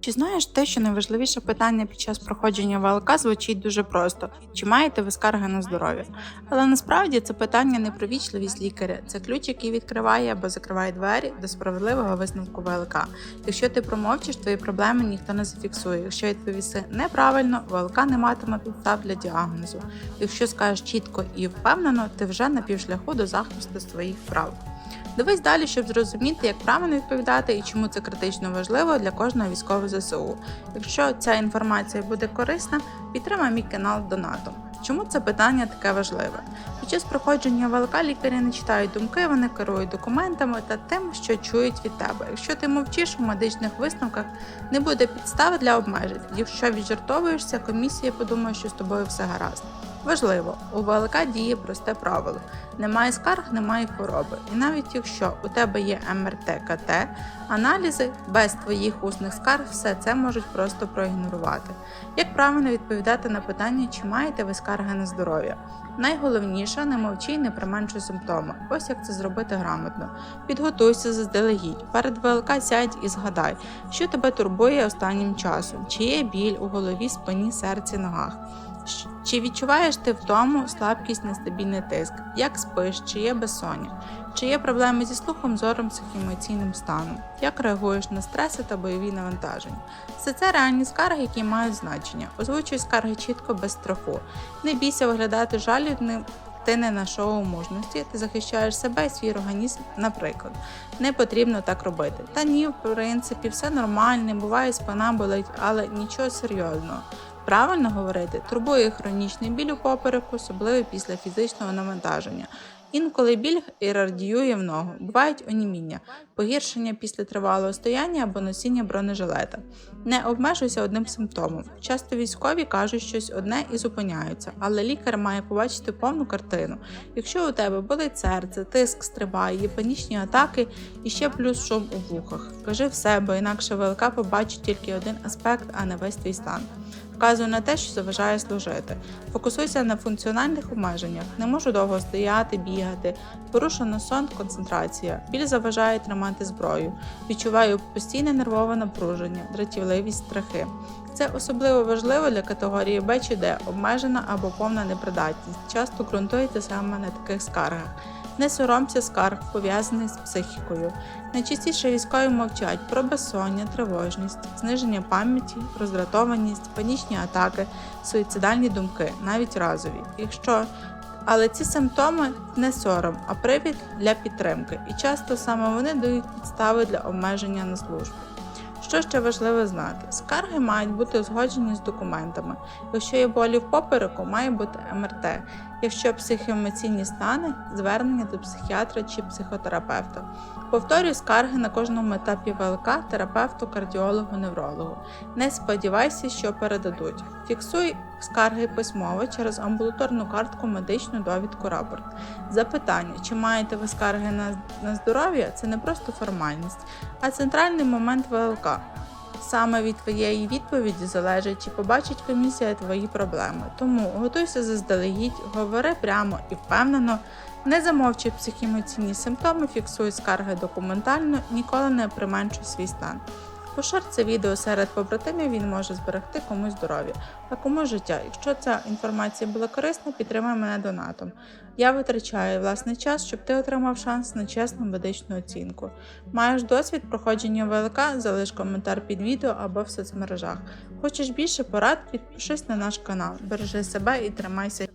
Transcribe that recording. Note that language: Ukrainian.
Чи знаєш те, що найважливіше питання під час проходження ВЛК звучить дуже просто: чи маєте ви скарги на здоров'я? Але насправді це питання не про вічливість лікаря, це ключ, який відкриває або закриває двері до справедливого висновку ВЛК. Якщо ти промовчиш, твої проблеми ніхто не зафіксує. Якщо відповіси неправильно, ВЛК не матиме підстав для діагнозу. Якщо скажеш чітко і впевнено, ти вже на півшляху до захисту своїх прав. Дивись далі, щоб зрозуміти, як правильно відповідати і чому це критично важливо для кожного військового ЗСУ. Якщо ця інформація буде корисна, підтримай мій канал донатом. Чому це питання таке важливе? Під час проходження ВЛК лікарі не читають думки, вони керують документами та тим, що чують від тебе. Якщо ти мовчиш у медичних висновках, не буде підстави для обмежень. Якщо віджартовуєшся, комісія подумає, що з тобою все гаразд. Важливо, у ВЛК діє просте правило: немає скарг, немає хвороби. І навіть якщо у тебе є МРТ, КТ, аналізи без твоїх усних скарг, все це можуть просто проігнорувати. Як правильно відповідати на питання, чи маєте ви скарги на здоров'я? Найголовніше не мовчи і не применшуй симптоми. Ось як це зробити грамотно. Підготуйся заздалегідь. Перед ВЛК сядь і згадай, що тебе турбує останнім часом, чи є біль у голові, спині, серці, ногах. Чи відчуваєш ти втому, слабкість, нестабільний тиск? Як спиш, чи є безсоння? Чи є проблеми зі слухом, зором, психоемоційним станом? Як реагуєш на стреси та бойові навантаження? Все це реальні скарги, які мають значення. Озвучуй скарги чітко без страху. Не бійся виглядати жалібним. Ти не на шоу мужності, ти захищаєш себе і свій організм, наприклад. Не потрібно так робити. Та ні, в принципі, все нормально, буває спина болить, але нічого серйозного. Правильно говорити, турбує хронічний біль у попереку, особливо після фізичного навантаження. Інколи біль і радіює в ногу, бувають оніміння, погіршення після тривалого стояння або носіння бронежилета. Не обмежуйся одним симптомом. Часто військові кажуть щось одне і зупиняються, але лікар має побачити повну картину. Якщо у тебе болить серце, тиск стрибає, є панічні атаки і ще плюс шум у вухах. Кажи все, бо інакше ВЛК побачить тільки один аспект, а не весь твій стан. Вказуй на те, що заважає служити. Фокусуйся на функціональних обмеженнях. Не можу довго стояти, бігати. Порушено сон, концентрація. Біль заважає тримати зброю. Відчуваю постійне нервове напруження, дратівливість, страхи. Це особливо важливо для категорії Б чи Д, обмежена або повна непридатність. Часто ґрунтується саме на таких скаргах. Не соромся скарг, пов'язаних з психікою. Найчастіше військові мовчать про безсоння, тривожність, зниження пам'яті, роздратованість, панічні атаки, суїцидальні думки, навіть разові. Якщо але ці симптоми не сором, а привід для підтримки, і часто саме вони дають підстави для обмеження на службі. Що ще важливо знати? Скарги мають бути узгоджені з документами. Якщо є болі в попереку, має бути МРТ. Якщо психоемоційні стани, звернення до психіатра чи психотерапевта. Повторюй скарги на кожному етапі ВЛК терапевту, кардіологу, неврологу. Не сподівайся, що передадуть. Фіксуй скарги письмово через амбулаторну картку, медичну довідку, рапорт. Запитання, чи маєте ви скарги на, на здоров'я, це не просто формальність, а центральний момент ВЛК. Саме від твоєї відповіді залежить, чи побачить комісія твої проблеми. Тому готуйся заздалегідь, говори прямо і впевнено, не замовчуй психоемоційні симптоми, фіксуй скарги документально, ніколи не применшуй свій стан. Пошир це відео серед побратимів, він може зберегти комусь здоров'я, а комусь життя. Якщо ця інформація була корисна, підтримай мене донатом. Я витрачаю власний час, щоб ти отримав шанс на чесну медичну оцінку. Маєш досвід проходження ВЛК, залиш коментар під відео або в соцмережах. Хочеш більше порад, підпишись на наш канал. Бережи себе і тримайся.